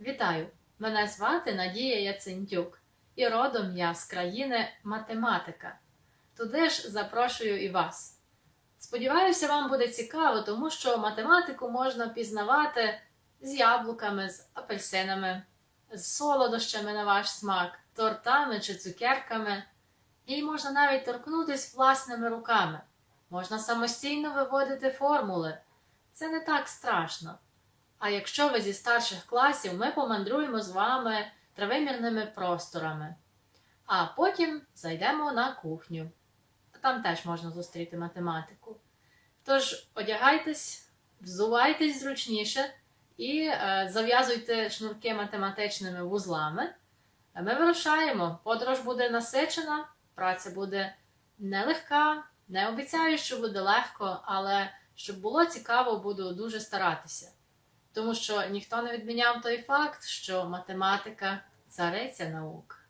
Вітаю! Мене звати Надія Яцентюк, і родом я з країни математика. Туди ж запрошую і вас. Сподіваюся, вам буде цікаво, тому що математику можна пізнавати з яблуками, з апельсинами, з солодощами на ваш смак, тортами чи цукерками. І можна навіть торкнутися власними руками. Можна самостійно виводити формули. Це не так страшно. А якщо ви зі старших класів, ми помандруємо з вами травимірними просторами. А потім зайдемо на кухню. Там теж можна зустріти математику. Тож одягайтесь, взувайтесь зручніше і е, зав'язуйте шнурки математичними вузлами. Ми вирушаємо. Подорож буде насичена, праця буде нелегка. Не обіцяю, що буде легко, але щоб було цікаво, буду дуже старатися. Тому що ніхто не відміняв той факт, що математика цариця наук.